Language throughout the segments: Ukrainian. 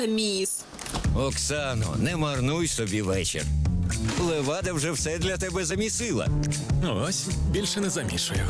Таміс. Оксано, не марнуй собі вечір. Левада вже все для тебе замісила. Ось більше не замішую.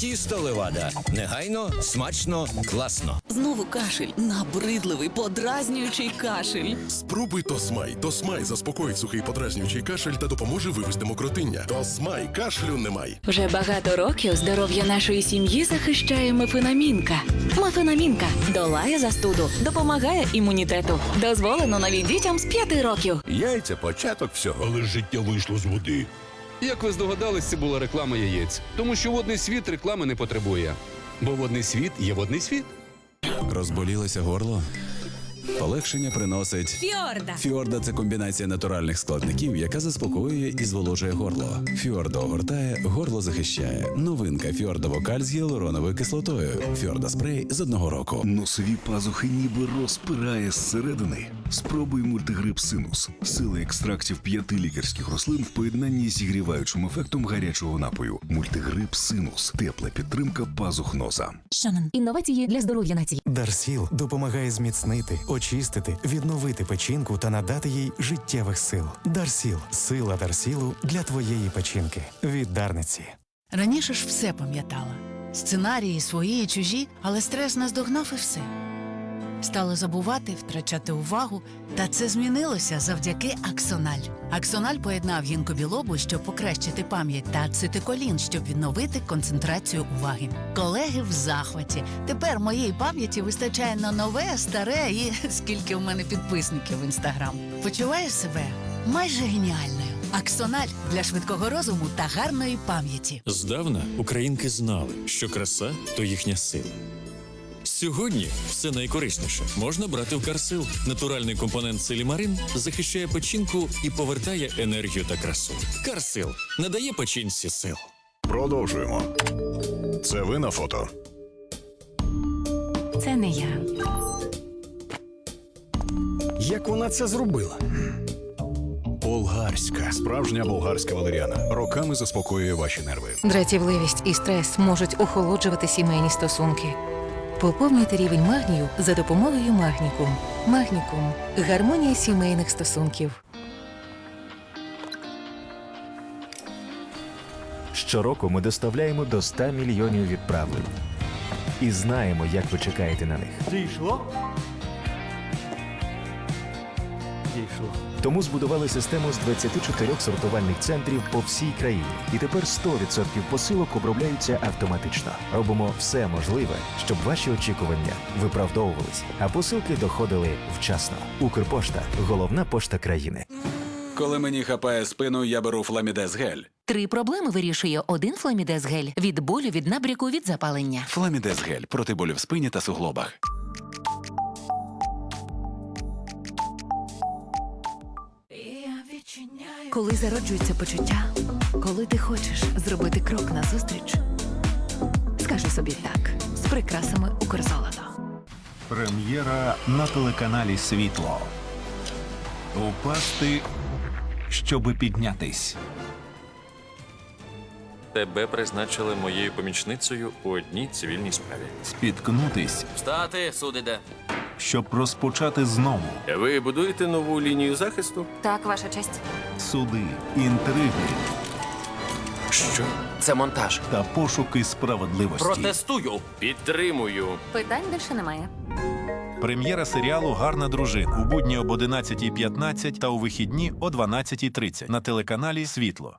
Тісто левада. Негайно, смачно, класно. Знову кашель. Набридливий, подразнюючий кашель. Спробуй Тосмай. Тосмай заспокоїть сухий подразнюючий кашель та допоможе вивести мокротиння. Тосмай кашлю немає. Вже багато років здоров'я нашої сім'ї захищає мефенамінка. Мефенамінка долає застуду, допомагає імунітету. Дозволено навіть дітям з 5 років. Яйця початок всього. Але життя вийшло з води. Як ви здогадались, це була реклама яєць. Тому що водний світ реклами не потребує. Бо водний світ є водний світ. Розболілося горло? Полегшення приносить Фьорда. Фіорда це комбінація натуральних складників, яка заспокоює і зволожує горло. Фіорда огортає, горло захищає. Новинка Фіорда Вокаль з гіалуроновою кислотою. Фіорда спрей з одного року. Носові пазухи ніби розпирає зсередини. Спробуй мультигрип синус. Сила екстрактів п'яти лікарських рослин в поєднанні з зігріваючим ефектом гарячого напою. Мультигрип синус. Тепла підтримка пазух носа. Інновації для здоров'я нації. Дарсіл допомагає зміцнити, очистити, відновити печінку та надати їй життєвих сил. Дарсіл сила Дарсілу для твоєї печінки. Від Дарниці. Раніше ж все пам'ятала. Сценарії свої і чужі, але стрес наздогнав і все. Стала забувати, втрачати увагу, та це змінилося завдяки Аксональ. Аксональ поєднав гінкобілобу, щоб покращити пам'ять, та ацетиколін, щоб відновити концентрацію уваги. Колеги в захваті. Тепер моєї пам'яті вистачає на нове, старе і скільки в мене підписників в інстаграм. Почуваю себе майже геніальною. Аксональ для швидкого розуму та гарної пам'яті. Здавна українки знали, що краса то їхня сила. Сьогодні все найкорисніше можна брати в Карсил. Натуральний компонент селімарин захищає печінку і повертає енергію та красу. Карсил надає печінці сил. Продовжуємо. Це ви на фото. Це не я. Як вона це зробила? Болгарська. Справжня болгарська валеріана. Роками заспокоює ваші нерви. Дратівливість і стрес можуть охолоджувати сімейні стосунки. Поповнюйте рівень магнію за допомогою магнікум. Магнікум гармонія сімейних стосунків. Щороку ми доставляємо до 100 мільйонів відправлень. І знаємо, як ви чекаєте на них. Дійшло? Дійшло. Тому збудували систему з 24 сортувальних центрів по всій країні. І тепер 100% посилок обробляються автоматично. Робимо все можливе, щоб ваші очікування виправдовувались, а посилки доходили вчасно. Укрпошта головна пошта країни. Коли мені хапає спину, я беру фламідез гель. Три проблеми вирішує один фломідез гель від болю, від набряку, від запалення. Фламідез гель проти болю в спині та суглобах. Коли зароджується почуття, коли ти хочеш зробити крок назустріч, скажи собі так з прикрасами Укрзолото. Прем'єра на телеканалі Світло. Упасти, щоби піднятись. Тебе призначили моєю помічницею у одній цивільній справі. Спіткнутись, Встати, судите. щоб розпочати знову. Ви будуєте нову лінію захисту? Так, ваша честь. Суди, інтриги Що? Це монтаж. та пошуки справедливості. Протестую. Підтримую. Питань більше немає. Прем'єра серіалу Гарна дружина у будні об 11.15 та у вихідні о 12.30 на телеканалі Світло.